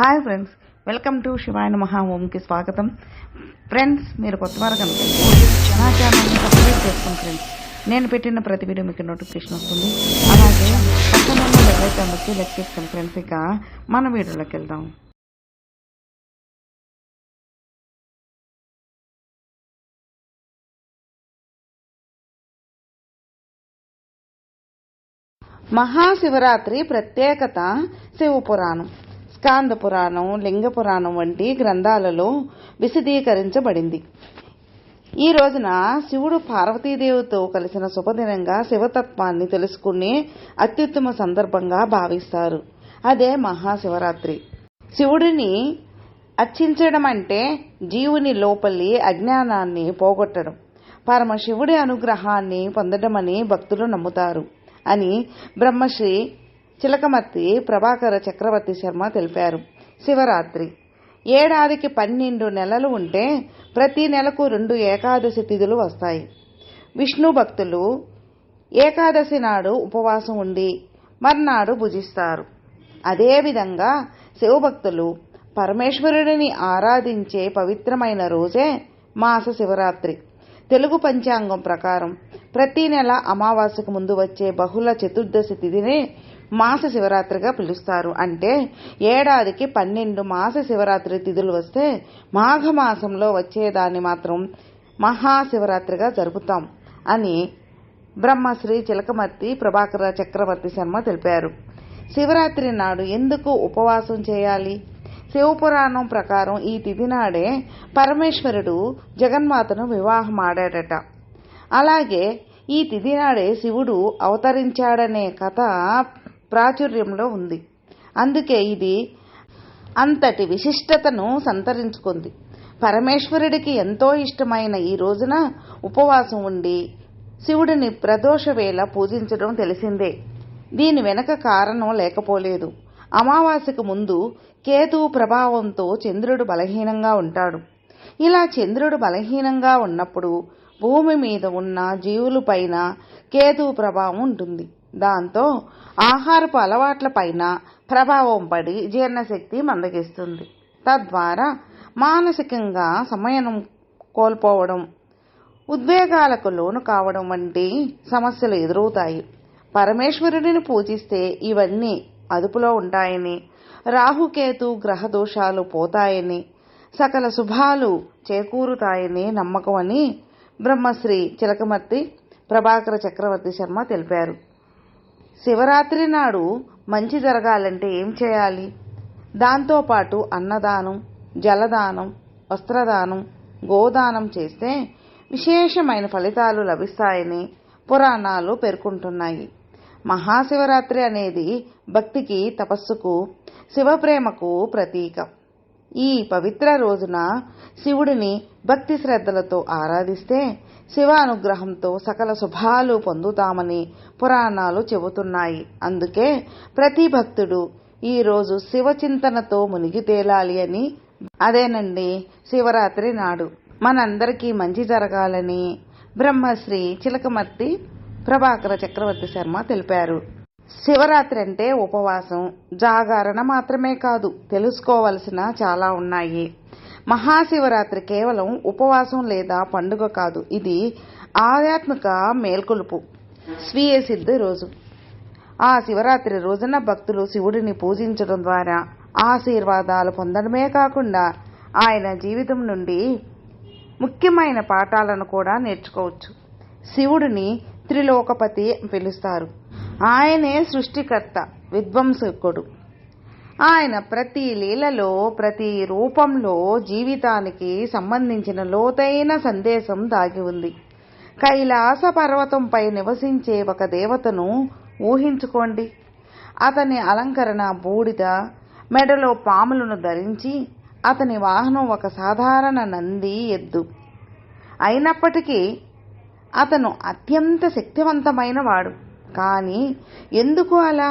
Hi friends welcome to శివాయన మహా ఓంకి స్వాగతం. ఫ్రెండ్స్ మీరు కొత్త వారు కనుక నా ఛానల్ని సబ్స్క్రైబ్ చేసుకోండి ఫ్రెండ్స్ నేను పెట్టిన ప్రతి వీడియో మీకు నోటిఫికేషన్ వస్తుంది. అలాగే పక్కన ఉన్న వచ్చి లెక్ చేసుకోండి ఫ్రెండ్స్ ఇక మన వీడియోలోకి వెళ్దాం. మహాశివరాత్రి ప్రత్యేకత శివపురాణం. స్కాంద పురాణం లింగ పురాణం వంటి గ్రంథాలలో విశదీకరించబడింది. ఈ రోజున శివుడు పార్వతీదేవితో కలిసిన శుభదినంగా శివతత్వాన్ని తెలుసుకునే అత్యుత్తమ సందర్భంగా భావిస్తారు. అదే మహాశివరాత్రి. శివుడిని అర్చించడం అంటే జీవుని లోపలి అజ్ఞానాన్ని పోగొట్టడం పరమశివుడి అనుగ్రహాన్ని పొందడమని భక్తులు నమ్ముతారు అని బ్రహ్మశ్రీ చిలకమర్తి ప్రభాకర చక్రవర్తి శర్మ తెలిపారు. శివరాత్రి. ఏడాదికి పన్నెండు నెలలు ఉంటే ప్రతి నెలకు రెండు ఏకాదశి తిథులు వస్తాయి. విష్ణు భక్తులు ఏకాదశి నాడు ఉపవాసం ఉండి మర్నాడు భుజిస్తారు. అదేవిధంగా శివభక్తులు పరమేశ్వరుడిని ఆరాధించే పవిత్రమైన రోజే మాస శివరాత్రి. తెలుగు పంచాంగం ప్రకారం ప్రతి నెల అమావాస్యకు ముందు వచ్చే బహుళ చతుర్దశి తిథిని మాస శివరాత్రిగా పిలుస్తారు. అంటే ఏడాదికి పన్నెండు మాస శివరాత్రి తిథులు వస్తే మాఘమాసంలో వచ్చేదాన్ని మాత్రం మహాశివరాత్రిగా జరుపుతాం అని బ్రహ్మశ్రీ చిలకమర్తి ప్రభాకర చక్రవర్తి శర్మ తెలిపారు. శివరాత్రి నాడు ఎందుకు ఉపవాసం చేయాలి? శివపురాణం ప్రకారం ఈ తిథి నాడే పరమేశ్వరుడు జగన్మాతను వివాహమాడాడట. అలాగే ఈ తిథి నాడే శివుడు అవతరించాడనే కథ ప్రాచుర్యంలో ఉంది. అందుకే ఇది అంతటి విశిష్టతను సంతరించుకుంది. పరమేశ్వరుడికి ఎంతో ఇష్టమైన ఈ రోజున ఉపవాసం ఉండి శివుడిని ప్రదోష వేళ పూజించడం తెలిసిందే. దీని వెనక కారణం లేకపోలేదు. అమావాస్యకు ముందు కేతువు ప్రభావంతో చంద్రుడు బలహీనంగా ఉంటాడు. ఇలా చంద్రుడు బలహీనంగా ఉన్నప్పుడు భూమి మీద ఉన్న జీవులపైన కేతువు ప్రభావం ఉంటుంది. దాంతో ఆహారపు అలవాట్లపైన ప్రభావం పడి జీర్ణశక్తి మందగిస్తుంది. తద్వారా మానసికంగా సమయం కోల్పోవడం ఉద్వేగాలకు లోను కావడం వంటి సమస్యలు ఎదురవుతాయి. పరమేశ్వరుడిని పూజిస్తే ఇవన్నీ అదుపులో ఉంటాయని రాహుకేతు గ్రహ దోషాలు పోతాయని సకల శుభాలు చేకూరుతాయని నమ్మకమని బ్రహ్మశ్రీ చిలకమర్తి ప్రభాకర చక్రవర్తి శర్మ తెలిపారు. శివరాత్రి నాడు మంచి జరగాలంటే ఏం చేయాలి? దాంతోపాటు అన్నదానం జలదానం వస్త్రదానం గోదానం చేస్తే విశేషమైన ఫలితాలు లభిస్తాయని పురాణాలు పేర్కొంటున్నాయి. మహాశివరాత్రి అనేది భక్తికి తపస్సుకు శివప్రేమకు ప్రతీక. ఈ పవిత్ర రోజున శివుడిని భక్తి శ్రద్ధలతో ఆరాధిస్తే శివ అనుగ్రహంతో సకల శుభాలు పొందుతామని పురాణాలు చెబుతున్నాయి. అందుకే ప్రతి భక్తుడు ఈరోజు శివచింతనతో మునిగి తేలాలి అని అదేనండి శివరాత్రి నాడు. మనందరికీ మంచి జరగాలని బ్రహ్మశ్రీ చిలకమర్తి ప్రభాకర చక్రవర్తి శర్మ తెలిపారు. శివరాత్రి అంటే ఉపవాసం. జాగరణ మాత్రమే కాదు తెలుసుకోవలసిన చాలా ఉన్నాయి. మహాశివరాత్రి కేవలం ఉపవాసం లేదా పండుగ కాదు. ఇది ఆధ్యాత్మిక మేల్కొలుపు. స్వీయ సిద్ధి రోజు. ఆ శివరాత్రి రోజున భక్తులు శివుడిని పూజించడం ద్వారా ఆశీర్వాదాలు పొందడమే కాకుండా ఆయన జీవితం నుండి ముఖ్యమైన పాఠాలను కూడా నేర్చుకోవచ్చు. శివుడిని త్రిలోకపతి పిలుస్తారు. ఆయనే సృష్టికర్త విధ్వంసకుడు. ఆయన ప్రతి లీలలో ప్రతి రూపంలో జీవితానికి సంబంధించిన లోతైన సందేశం దాగి ఉంది. కైలాస పర్వతంపై నివసించే ఒక దేవతను ఊహించుకోండి. అతని అలంకరణ బూడిద మెడలో పాములను ధరించి అతని వాహనం ఒక సాధారణ నంది ఎద్దు. అయినప్పటికీ అతను అత్యంత శక్తివంతమైన వాడు. కానీ ఎందుకు అలా?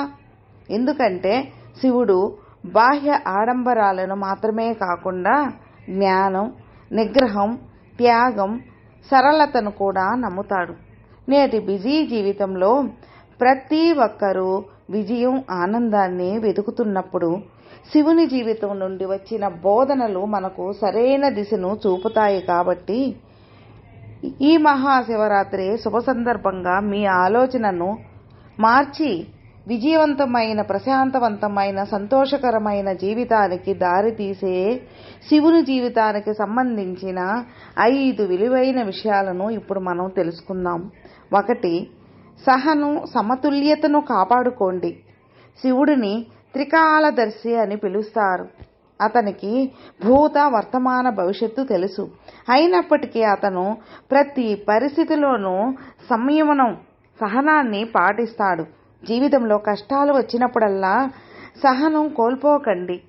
ఎందుకంటే శివుడు బాహ్య ఆడంబరాలను మాత్రమే కాకుండా జ్ఞానం నిగ్రహం త్యాగం సరళతను కూడా నమ్ముతాడు. నేటి బిజీ జీవితంలో ప్రతి ఒక్కరూ విజయం ఆనందాన్ని వెతుకుతున్నప్పుడు శివుని జీవితం నుండి వచ్చిన బోధనలు మనకు సరైన దిశను చూపుతాయి కాబట్టి ఈ మహాశివరాత్రి శుభ సందర్భంగా మీ ఆలోచనను మార్చి విజయవంతమైన ప్రశాంతవంతమైన సంతోషకరమైన జీవితానికి దారితీసే శివుని జీవితానికి సంబంధించిన ఐదు విలువైన విషయాలను ఇప్పుడు మనం తెలుసుకుందాం. ఒకటి సహను సమతుల్యతను కాపాడుకోండి. శివుడిని త్రికాలదర్శి అని పిలుస్తారు. అతనికి భూత వర్తమాన భవిష్యత్తు తెలుసు. అయినప్పటికీ అతను ప్రతి పరిస్థితిలోనూ సంయమనం సహనాన్ని పాటిస్తాడు. జీవితంలో కష్టాలు వచ్చినప్పుడల్లా సహనం కోల్పోకండి.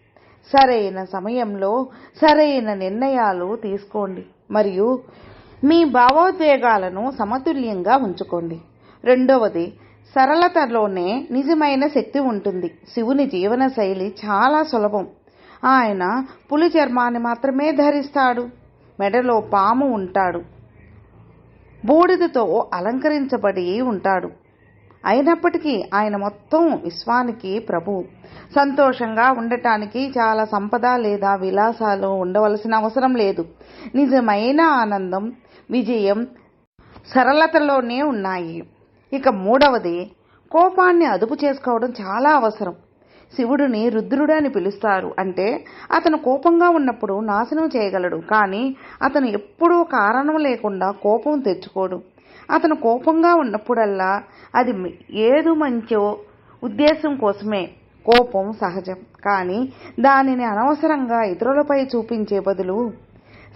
సరైన సమయంలో సరైన నిర్ణయాలు తీసుకోండి. మరియు మీ భావోద్వేగాలను సమతుల్యంగా ఉంచుకోండి. రెండవది సరళతలోనే నిజమైన శక్తి ఉంటుంది. శివుని జీవన శైలి చాలా సులభం. ఆయన పులి చర్మాన్ని మాత్రమే ధరిస్తాడు. మెడలో పాము ఉంటాడు. బూడిదతో అలంకరించబడి ఉంటాడు. అయినప్పటికీ ఆయన మొత్తం విశ్వానికి ప్రభు సంతోషంగా ఉండటానికి చాలా సంపద లేదా విలాసాలు ఉండవలసిన అవసరం లేదు. నిజమైన ఆనందం విజయం సరళతలోనే ఉన్నాయి. ఇక మూడవది కోపాన్ని అదుపు చేసుకోవడం చాలా అవసరం. శివుడిని రుద్రుడు అని పిలుస్తారు. అంటే అతను కోపంగా ఉన్నప్పుడు నాశనం చేయగలడు. కానీ అతను ఎప్పుడూ కారణం లేకుండా కోపం తెచ్చుకోడు. అతను కోపంగా ఉన్నప్పుడల్లా అది ఏదు మంచో ఉద్దేశం కోసమే. కోపం సహజం. కానీ దానిని అనవసరంగా ఇతరులపై చూపించే బదులు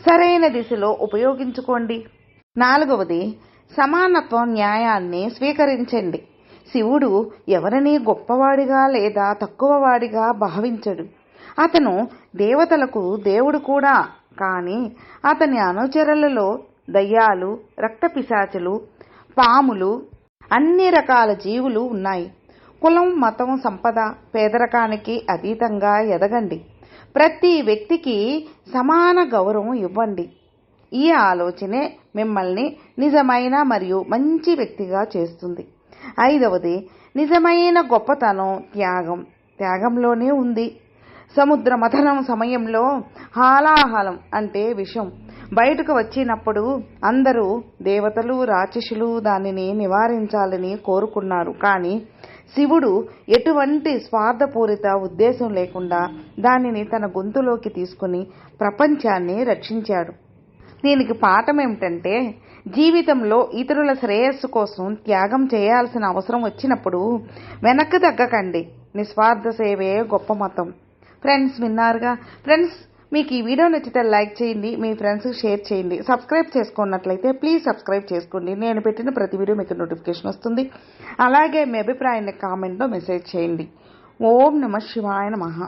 సరైన దిశలో ఉపయోగించుకోండి. నాలుగవది సమానత్వం న్యాయాన్ని స్వీకరించండి. శివుడు ఎవరిని గొప్పవాడిగా లేదా తక్కువవాడిగా భావించడు. అతను దేవతలకు దేవుడు కూడా. కానీ అతని అనుచరులలో దయ్యాలు రక్తపిశాచులు పాములు అన్ని రకాల జీవులు ఉన్నాయి. కులం మతం సంపద పేదరకానికి అతీతంగా ఎదగండి. ప్రతి వ్యక్తికి సమాన గౌరవం ఇవ్వండి. ఈ ఆలోచనే మిమ్మల్ని నిజమైన మరియు మంచి వ్యక్తిగా చేస్తుంది. ఐదవది నిజమైన గొప్పతనం త్యాగం. త్యాగంలోనే ఉంది. సముద్ర మథనం సమయంలో హాలాహలం అంటే విషం. బయటకు వచ్చినప్పుడు అందరూ దేవతలు రాక్షసులు దానిని నివారించాలని కోరుకున్నారు. కానీ శివుడు ఎటువంటి స్వార్థపూరిత ఉద్దేశం లేకుండా దానిని తన గొంతులోకి తీసుకుని ప్రపంచాన్ని రక్షించాడు. దీనికి పాఠం ఏమిటంటే జీవితంలో ఇతరుల శ్రేయస్సు కోసం త్యాగం చేయాల్సిన అవసరం వచ్చినప్పుడు వెనక్కి తగ్గకండి. నిస్వార్థ సేవే గొప్ప మతం. ఫ్రెండ్స్ విన్నారుగా? ఫ్రెండ్స్ మీకు ఈ వీడియో నచ్చితే లైక్ చేయండి మీ ఫ్రెండ్స్కి షేర్ చేయండి. సబ్స్క్రైబ్ చేసుకున్నట్లయితే ప్లీజ్ సబ్స్క్రైబ్ చేసుకోండి. నేను పెట్టిన ప్రతి వీడియో మీకు నోటిఫికేషన్ వస్తుంది. అలాగే మీ అభిప్రాయాన్ని కామెంట్లో మెసేజ్ చేయండి. ఓం నమ శివాయ నమః.